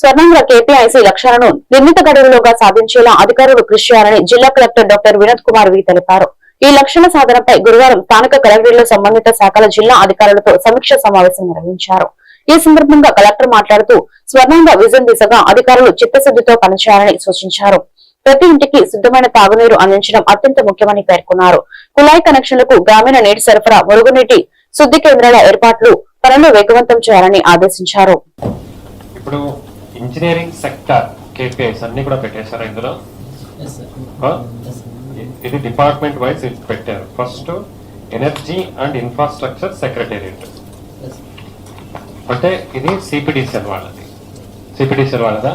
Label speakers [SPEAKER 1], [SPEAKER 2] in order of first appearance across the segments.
[SPEAKER 1] స్వర్ణంగా కేపీఐసీ లక్ష్యాలను నిర్ణీత గడువులోగా సాధించేలా అధికారులు కృషి చేయాలని జిల్లా collector doctor Vinod Kumar V తెలిపారు. ఈ లక్ష్యాల సాధనపై గురువారం స్థానిక కలెక్టరేట్లో సంబంధిత శాఖల జిల్లా అధికారులతో సమీక్ష సమావేశం నిర్వహించారు. ఈ సందర్భంగా కలెక్టర్ మాట్లాడుతూ స్వర్ణంగ విజన్ దిశగా అధికారులు చిత్తశుద్దితో పనిచేయాలని సూచించారు. ప్రతి ఇంటికి శుద్ధమైన తాగునీరు అందించడం అత్యంత ముఖ్యమని పేర్కొన్నారు. కుళాయి కనెక్షన్లకు గ్రామీణ నీటి సరఫరా మురుగునీటి శుద్ధి కేంద్రాల ఏర్పాట్లు పనులు వేగవంతం చేయాలని ఆదేశించారు.
[SPEAKER 2] ఇప్పుడు ఇంజనీరింగ్ సెక్టర్ కేపీఐస్ అన్ని కూడా పెట్టేశారు ఇందులో? ఇది డిపార్ట్మెంట్ వైజ్ పెట్టారు. First energy and infrastructure secretariat. అంటే ఇది సిపిడిసిఎల్ వాళ్ళది. CPDCL వాళ్ళదా?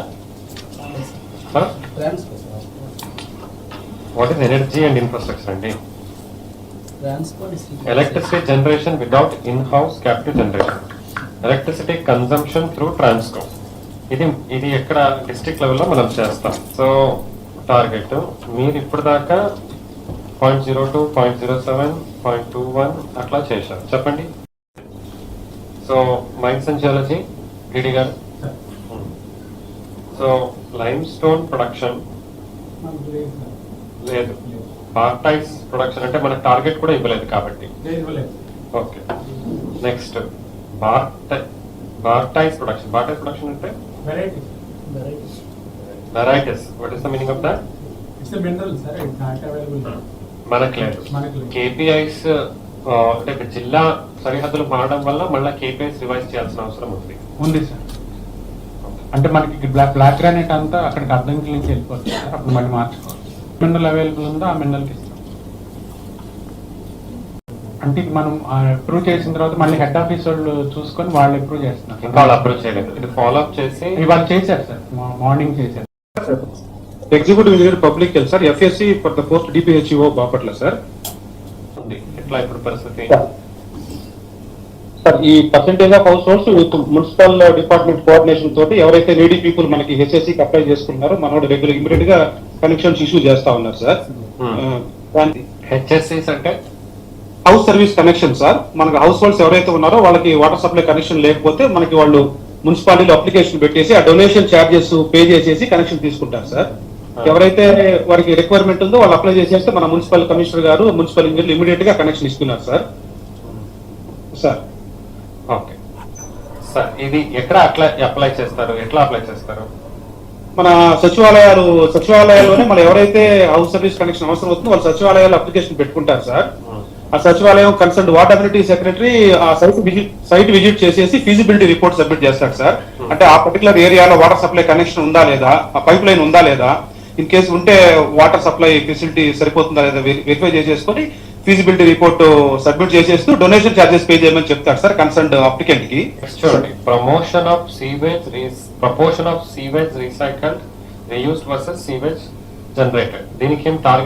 [SPEAKER 2] What is energy and? Infrastructure అండి electricity generation without in house capital generation electricity consumption through Transco ఇది ఇది ఎక్కడ డిస్ట్రిక్ట్ లెవెల్లో మనం చేస్తాం. సో టార్గెట్ మీరు ఇప్పుడు దాకా point zero two point zero seven point two one అట్లా చేశారు. చెప్పండి. So mines and geology DD గారు? సో లైమ్ స్టోన్ ప్రొడక్షన్ లేదు. బార్టైస్ ప్రొడక్షన్ అంటే మనకు టార్గెట్ కూడా ఇవ్వలేదు కాబట్టి. Okay next baryte barytes production barytes production అంటే
[SPEAKER 3] variety
[SPEAKER 2] varieties what is the meaning of that
[SPEAKER 4] it's mineral sir it not available
[SPEAKER 2] మనకు లేదు
[SPEAKER 4] మనకు లేదు.
[SPEAKER 2] కేపీఐస్ అంటే ఇప్పుడు జిల్లా సరిహద్దులు మారడం వల్ల మళ్ళీ కేపీఐస్ రివైజ్ చేయాల్సిన అవసరం ఉంది.
[SPEAKER 4] ఉంది సార్ అంటే మనకి బ్లాక్ బ్లాక్ గ్రానైట్ అంతా అక్కడికి అద్దంకి నుంచి వెళ్ళిపోతుంది సార్ అప్పుడు మళ్ళీ మార్చుకోవాలి. మినరల్ అవైలబుల్ ఉందో? ఆ మినరల్కి ఇస్తాం అంటే ఇది మనం అప్రూవ్ చేసిన తర్వాత మళ్ళీ హెడ్ ఆఫీస్ వాళ్ళు చూసుకొని వాళ్ళు అప్రూవ్ చేస్తున్నారు.
[SPEAKER 2] ఇంకా వాళ్ళు అప్రోచ్ చేయలేదు. ఇది ఫాలో అప్ చేసి
[SPEAKER 4] ఇవాళ చేశారు సార్. మార్నింగ్ చేశారు.
[SPEAKER 5] Executive engineer public health sir FSC for the post DPHO Bapatla sir
[SPEAKER 2] ఎట్లా ఇప్పుడు పరిస్థితి?
[SPEAKER 5] సార్ ఈ percentage of households with municipal department coordination తోటి ఎవరైతే నీడీ పీపుల్ మనకి హెచ్ఎస్సి అప్లై చేసుకున్నారో మనోడు రెగ్యులర్ ఇమీడియట్గా కనెక్షన్స్ ఇష్యూ చేస్తా ఉన్నారు సార్
[SPEAKER 2] Hmm. హెచ్ఎస్సీస్ అంటే?
[SPEAKER 5] హౌస్ సర్వీస్ కనెక్షన్ సార్ మనకి హౌస్ హోల్డ్స్ ఎవరైతే ఉన్నారో వాళ్ళకి వాటర్ సప్లై కనెక్షన్ లేకపోతే మనకి వాళ్ళు మున్సిపాలిటీలో అప్లికేషన్ పెట్టేసి ఆ డొనేషన్ చార్జెస్ పే చేసేసి కనెక్షన్ తీసుకుంటారు సార్ ఎవరైతే వారికి రిక్వైర్మెంట్ ఉందో వాళ్ళు అప్లై చేసేస్తే మన మున్సిపల్ కమిషనర్ గారు మున్సిపల్ ఇంజనీర్ ఇమీడియట్గా కనెక్షన్ ఇస్తున్నారు సార్ సార్
[SPEAKER 2] ఓకే సార్ ఇది ఎక్కడ అప్లై అప్లై చేస్తారు? ఎట్లా అప్లై చేస్తారు?
[SPEAKER 5] మన సచివాలయాలు సచివాలయాల్లోనే మన ఎవరైతే హౌస్ సర్వీస్ కనెక్షన్ అవసరం అవుతుందో వాళ్ళు సచివాలయాలు అప్లికేషన్ పెట్టుకుంటారు సార్ ఆ సచివాలయం కన్సర్న్ వాటర్ అథారిటీ సెక్రటరీ ఆ సైట్ విజిట్ సైట్ విజిట్ చేసేసి ఫీజిబిలిటీ రిపోర్ట్ సబ్మిట్ చేస్తాడు సార్. అంటే ఆ పర్టికులర్ ఏరియాలో వాటర్ సప్లై కనెక్షన్ ఉందా లేదా? ఆ పైప్ లైన్ ఉందా లేదా? ఇన్ కేసు ఉంటే వాటర్ సప్లై ఫెసిలిటీ సరిపోతుందా లేదా వెరిఫై చేసేసుకొని ఫీజిబిలిటీ రిపోర్ట్ సబ్మిట్ చేసేస్తూ డొనేషన్ చార్జెస్ పే చేయమని చెప్తాడు సార్ కన్సర్న్
[SPEAKER 2] అప్లికెంట్కి. చూడండి. Promotion of sewage proportion of sewage recycled reused versus sewage generated దీనికి ఏం టార్గెట్